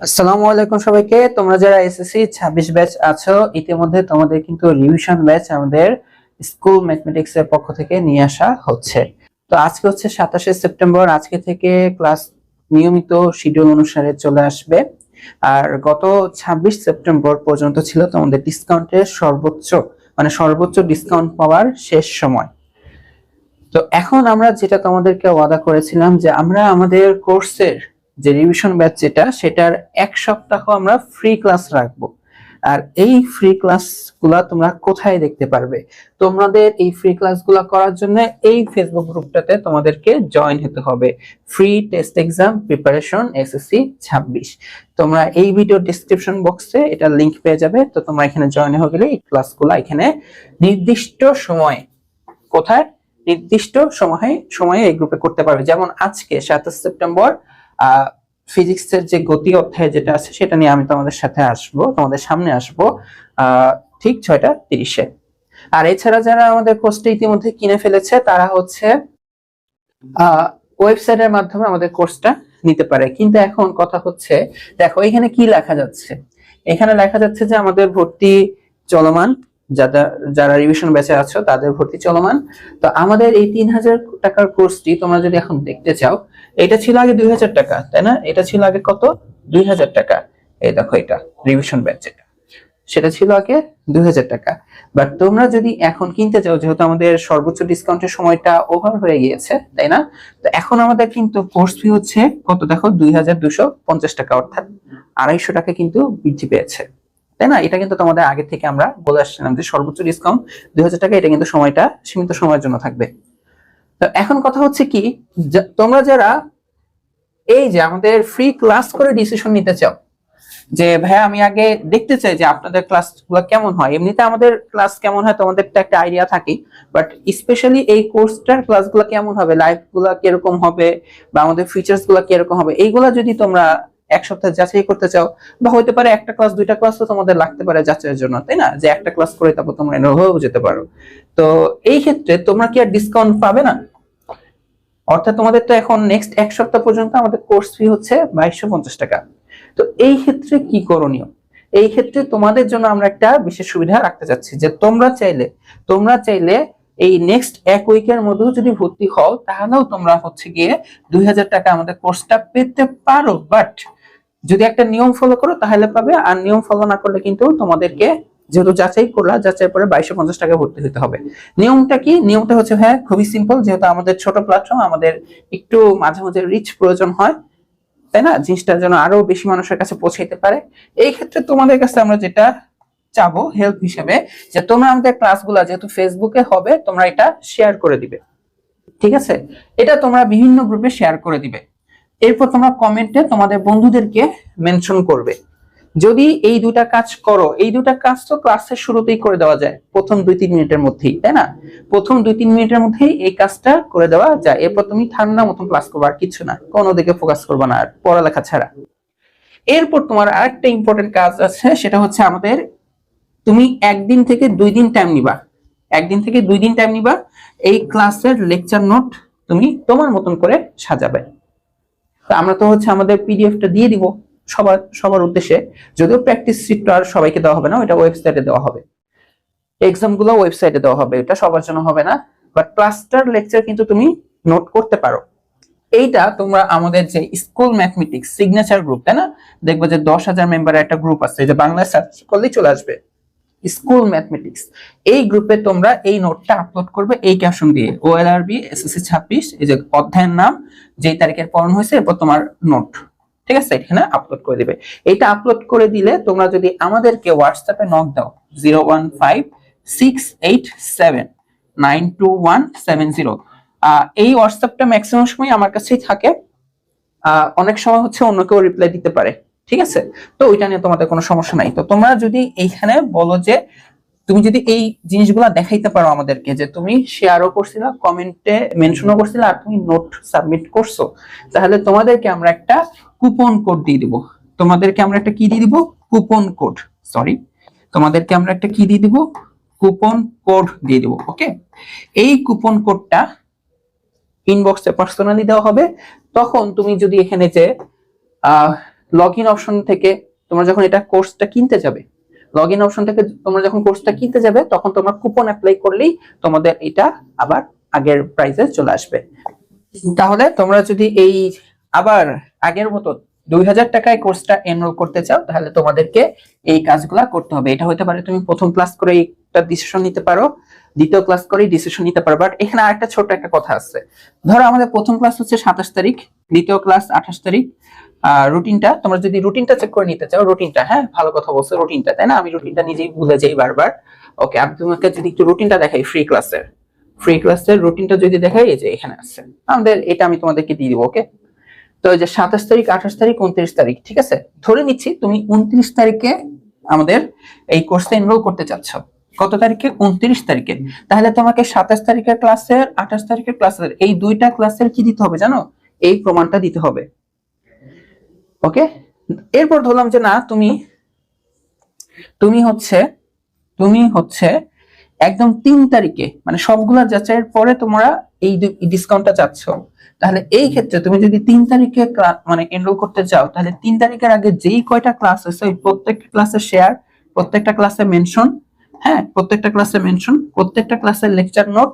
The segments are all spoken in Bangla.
আসসালামু আলাইকুম সবাইকে। তোমরা যারা এসএসসি 26 ব্যাচ আছো, ইতিমধ্যে তোমাদের কিন্তু রিভিশন ব্যাচ আমাদের স্কুল ম্যাথমেটিক্স এর পক্ষ থেকে নিয়ে আসা হচ্ছে। তো আজকে হচ্ছে সাতাশে সেপ্টেম্বর, আজকে থেকে ক্লাস নিয়মিত শিডিউল অনুসারে চলে আসবে। আর গত 26 সেপ্টেম্বর পর্যন্ত ছিল তোমাদের ডিসকাউন্টের সর্বোচ্চ মানে সর্বোচ্চ ডিসকাউন্ট পাওয়ার শেষ সময়। তো এখন আমরা যেটা তোমাদেরকে ওয়াদা করেছিলাম যে আমরা আমাদের কোর্সের যে রিভিশন ব্যাচ যেটা, সেটার এক সপ্তাহ আমরা ফ্রি ক্লাস রাখব। আর এই ফ্রি ক্লাসগুলা তোমরা কোথায় দেখতে পারবে? তোমাদের এই ফ্রি ক্লাসগুলা করার জন্য এই ফেসবুক গ্রুপটাতে তোমাদেরকে জয়েন হতে হবে। Free test exam preparation SSC 26 তোমরা এই ভিডিও ডেসক্রিপশন বক্সে এটা লিংক পেয়ে যাবে। তো তোমরা এখানে জয়েন হয়ে গেলে এই ক্লাসগুলো এখানে নির্দিষ্ট সময়ে, কোথায়? নির্দিষ্ট সময়ে সময়ে এই গ্রুপে করতে পারবে। যেমন আজকে সাতাশ সেপ্টেম্বর ফিজিক্সের যে গতি অধ্যায় যেটা আছে, সেটা নিয়ে আমি তোমাদের সাথে আসব, তোমাদের সামনে আসব ঠিক ছয়টা তিরিশে। আর এছাড়া যারা আমাদের কোর্সটা ইতিমধ্যে কিনে ফেলেছে, তারা হচ্ছে ওয়েবসাইটের মাধ্যমে আমাদের কোর্সটা নিতে পারে। কিন্তু এখন কথা হচ্ছে, দেখো, এখানে কি লেখা যাচ্ছে? এখানে লেখা যাচ্ছে যে আমাদের ভর্তি চলমান যারা যারা রিভিশন ব্যাচে আছো, তাদের ভর্তি চলমান। তো আমাদের এই তিন হাজার টাকার কোর্সটি তোমরা যদি এখন দেখতে চাও, এটা ছিল আগে দুই হাজার টাকা, তাই না? এটা ছিল আগে কত? দুই হাজার টাকা। এই দেখো এটা রিভিশন ব্যাচ সেটা ছিল আগে দুই হাজার টাকা। বাট তোমরা যদি এখন কিনতে চাও, যেহেতু আমাদের সর্বোচ্চ ডিসকাউন্টের সময়টা ওভার হয়ে গিয়েছে, তাই না? তো এখন আমাদের কিন্তু কোর্স ফি হচ্ছে কত? দেখো, দুই হাজার দুশো পঞ্চাশ টাকা, অর্থাৎ আড়াইশো টাকা কিন্তু বৃদ্ধি পেয়েছে। তাই না? এটা কিন্তু তোমাদের আগে থেকে আমরা বলে আসছিলাম যে সর্বোচ্চ ডিসকাউন্ট দুই হাজার টাকা, এটা কিন্তু সময়টা, সীমিত সময়ের জন্য থাকবে। তো এখন কথা হচ্ছে কি তোমরা যারা এই যে আমাদের ফ্রি ক্লাস করে ডিসিশন নিতে চাও, যে ভাইয়া আমি আগে দেখতে চাই যে আপনাদের ক্লাস ক্লাসগুলো কেমন হয়। এমনিতে আমাদের ক্লাস কেমন হয় তোমাদের তো একটা আইডিয়া থাকে বাট স্পেশালি এই কোর্সটার ক্লাস ক্লাসগুলো কেমন হবে? লাইভগুলা কীরকম হবে? বা আমাদের ফিচার্সগুলা কীরকম হবে? এইগুলা যদি তোমরা এক সপ্তাহ যাচাই করতে চাও, বা হতে পারে একটা ক্লাস দুইটা ক্লাস তো তোমাদের লাগতে পারে যাচাইয়ের জন্য, তাই না? যে একটা ক্লাস করে তারপর তোমরা এনে হয়েও যেতে পারো। তো এই ক্ষেত্রে তোমরা কি আর ডিসকাউন্ট পাবে না? অর্থাৎ তোমাদের তো এখন নেক্সট এক সপ্তাহ পর্যন্ত আমাদের কোর্স ফি হচ্ছে বাইশশো পঞ্চাশ টাকা। তো এই ক্ষেত্রে কি করণীয়? এই ক্ষেত্রে তোমাদের জন্য আমরা একটা বিশেষ সুবিধা রাখতে চাচ্ছি যে তোমরা চাইলে তোমরা চাইলে এই নেক্সট এক উইকের মধ্যেও যদি ভর্তি হও, তাহলেও তোমরা হচ্ছে গিয়ে দুই হাজার টাকা আমাদের কোর্সটা পেতে পারো। বাট যদি একটা নিয়ম ফলো করো, তাহলে পাবে। আর নিয়ম ফলো না করলে কিন্তু তোমাদেরকে যেহেতু যাচাই করলা, যাচাই পরে বাইশশো পঞ্চাশ টাকা ভর্তি হতে হবে। নিয়মটা কি? নিয়মটা হচ্ছে হ্যাঁ খুবই সিম্পল যেহেতু আমাদের ছোট প্ল্যাটফর্ম আমাদের একটু মাঝে মাঝে রিচ প্রয়োজন হয়, তাই না? জিনিসটা যেন আরও বেশি মানুষের কাছে পৌঁছাইতে পারে। এই ক্ষেত্রে তোমাদের কাছে আমরা যেটা চাবো হেল্প হিসেবে, যে তোমরা আমাদের ক্লাসগুলো যেহেতু ফেসবুকে হবে, তোমরা এটা শেয়ার করে দিবে। ঠিক আছে? এটা তোমরা বিভিন্ন গ্রুপে শেয়ার করে দিবে। এরপর তোমরা কমেন্টে তোমাদের বন্ধুদেরকে মেনশন করবে। যদি এই দুটা কাজ করো, এই দুটা কাজ তো ক্লাসের শুরুতেই করে দেওয়া যায়, প্রথম দুই তিন মিনিটের মধ্যেই, তাই না? প্রথম দুই তিন মিনিটের মধ্যেই এই কাজটা করে দেওয়া যায়। এরপর তুমি ঠান্ডা মতন ক্লাস করবে, আর কিছু না। কোনো দিকে ফোকাস করবে না, আর পড়ালেখা ছাড়া। এরপর তোমার আরেকটা ইম্পর্টেন্ট কাজ আছে, সেটা হচ্ছে আমাদের তুমি একদিন থেকে দুই দিন টাইম নিবা। একদিন থেকে দুই দিন টাইম নিবা, এই ক্লাসের লেকচার নোট তুমি তোমার মতন করে সাজাবে। আমরা তো হচ্ছে আমাদের পিডিএফটা দিয়ে দিব সবার সবার উদ্দেশ্যে। যদিও প্র্যাকটিস শিটটা আর সবাইকে দেওয়া হবে না ওটা ওয়েবসাইটে দেওয়া হবে। এক্সামগুলো ওয়েবসাইটে দেওয়া হবে, এটা সবার জন্য হবে না। বাট ক্লাস্টার লেকচার কিন্তু তুমি নোট করতে পারো। এইটা তোমরা আমাদের যে স্কুল ম্যাথমেটিক্স সিগনেচার গ্রুপ তাই না? দেখবে যে দশ হাজার মেম্বারের একটা গ্রুপ আছে যে বাংলায় সার্চ করলেই চলে আসবে। School mathematics. এই গ্রুপে তোমরা এই নোটটা আপলোড করবে, এই ক্যাপশন দিয়ে। ওএলআরবি এসএসসি ছাব্বিশ, এই যে অধ্যায়ের নাম, যেই তারিখের পড়ানো হয়েছে, এরপর তোমার নোট। ঠিক আছে? এখানে আপলোড করে দিবে। এটা আপলোড করে দিলে তোমরা যদি আমাদেরকে হোয়াটসঅ্যাপে নক দাও zero one five six eight seven nine two one seven zero এই হোয়াটসঅ্যাপটা ম্যাক্সিমাম সময় আমার কাছেই থাকে। অনেক সময় হচ্ছে অন্য কেউ রিপ্লাই দিতে পারে। ঠিক আছে? তো ওইটা নিয়ে তোমাদের কোনো সমস্যা নাই। তো তোমরা যদি এইখানে বলো যে, তুমি যদি এই জিনিসগুলো দেখাইতে পারো আমাদেরকে যে তুমি শেয়ারও করছিলা কমেন্টে মেনশনও করছিলা আর তুমি নোট সাবমিট করছ, তাহলে তোমাদেরকে আমরা একটা কুপন কোড দিয়ে দিব। তোমাদেরকে আমরা একটা কি দিয়ে দিব? কুপন কোড সরি তোমাদেরকে আমরা একটা কি দিয়ে দিব? কুপন কোড দিয়ে দিব ওকে এই কুপন কোডটা ইনবক্সে পার্সোনালি দেওয়া হবে। তখন তুমি যদি এখানে যে, আহ লগ ইন অপশন থেকে তোমরা যখন এটা কোর্সটা কিনতে যাবে লগ ইন অপশন থেকে তোমরা যখন কোর্সটা কিনতে যাবে, তখন তোমরা কুপন অ্যাপ্লাই করলেই তোমাদের এটা আবার আগের প্রাইসে চলে আসবে। তাহলে তোমরা যদি এই আবার আগের মতো দুই হাজার টাকায় কোর্সটা এনরোল করতে চাও, তাহলে তোমাদেরকে এই কাজগুলা করতে হবে। এটা হতে পারে তুমি প্রথম ক্লাস করে একটা ডিসিশন নিতে পারো। দ্বিতীয় ক্লাস করে ডিসিশন নিতে পারো বাট এখানে আরেকটা ছোট একটা কথা আছে। ধরো আমাদের প্রথম ক্লাস হচ্ছে সাতাশ তারিখ, দ্বিতীয় ক্লাস আঠাশ তারিখ। রুটিনটা তোমরা যদি রুটিনটা চেক করে নিতে চাও রুটিনটা হ্যাঁ ভালো কথা বলছো রুটিনটা তাই না? আমি রুটিনটা নিজেই ভুলে যাই বারবার। ওকে আমি তোমাকে যদি একটু রুটিনটা দেখাই ফ্রি ক্লাসের ফ্রি ক্লাসের রুটিনটা যদি দেখাই, এই যে এখানে আছে। আমাদের, এটা আমি তোমাদেরকে দিয়ে দিব ওকে তো যে সাতাশ তারিখ, আঠাশ তারিখ, উনত্রিশ তারিখ, ঠিক আছে? ধরে নিচ্ছি, তুমি উনত্রিশ তারিখে আমাদের এই কোর্সে এনরোল করতে চাচ্ছ। কত তারিখে উনত্রিশ তারিখে তাহলে তোমাকে সাতাশ তারিখের ক্লাসের আঠাশ তারিখের ক্লাসের এই দুইটা ক্লাসের কি দিতে হবে জানো? এই প্রমাণটা দিতে হবে। ওকে? এরপর ধরলাম যে না তুমি তুমি হচ্ছে তুমি হচ্ছে একদম তিন তারিখে মানে সবগুলা যাচাইয়ের পরে তোমরা এই ডিসকাউন্টটা চাচ্ছ। তাহলে এই ক্ষেত্রে তুমি যদি তিন তারিখে মানে এনরোল করতে চাও তাহলে তিন তারিখের আগে যেই কয়টা ক্লাস আছে ওই প্রত্যেকটা ক্লাসের শেয়ার প্রত্যেকটা ক্লাসে মেনশন হ্যাঁ প্রত্যেকটা ক্লাসে মেনশন প্রত্যেকটা ক্লাসের লেকচার নোট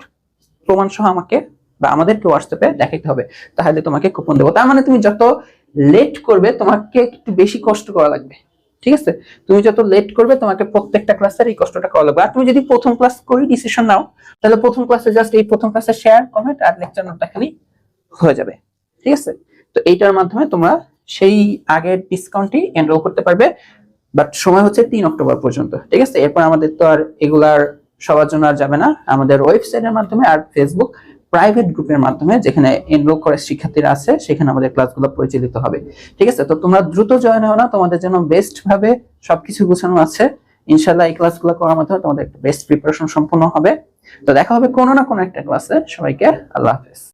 প্রমাণ সহ আমাকে বা আমাদেরকে হোয়াটসঅ্যাপে দেখাইতে হবে। তাহলে তোমাকে কুপন দেবো। তার মানে তুমি যত লেট করবে, তোমাকে একটু বেশি কষ্ট করা লাগবে। ঠিক আছে? তুমি যত লেট করবে, তোমাকে প্রত্যেকটা ক্লাসের এই কষ্টটা করা লাগবে। আর তুমি যদি প্রথম ক্লাস করি ডিসিশন নাও, তাহলে প্রথম ক্লাসে জাস্ট এই প্রথম ক্লাসে শেয়ার কমেন্ট আর লেকচার নোটটা খালি হয়ে যাবে। ঠিক আছে? তো এইটার মাধ্যমে তোমরা সেই আগের ডিসকাউন্টটি এনরোল করতে পারবে। বাট সময় হচ্ছে তিন অক্টোবর পর্যন্ত, ঠিক আছে? এরপর আমাদের তো আর এগুলার সবার জন্য আর যাবে না। আমাদের ওয়েবসাইটের মাধ্যমে আর ফেসবুক প্রাইভেট গ্রুপের মাধ্যমে যেখানে এনরোল করে শিক্ষার্থীরা আছে, সেখানে আমাদের ক্লাসগুলো পরিচালিত হবে, ঠিক আছে? তো তোমরা দ্রুত জয়েন হও না, তোমাদের জন্য বেস্ট ভাবে সবকিছু গোছানো আছে। ইনশাল্লাহ এই ক্লাসগুলো করার মাধ্যমে তোমাদের একটা বেস্ট প্রিপারেশন সম্পূর্ণ হবে। তো দেখা হবে কোনো না কোনো একটা ক্লাসে সবাইকে আল্লাহ হাফেজ।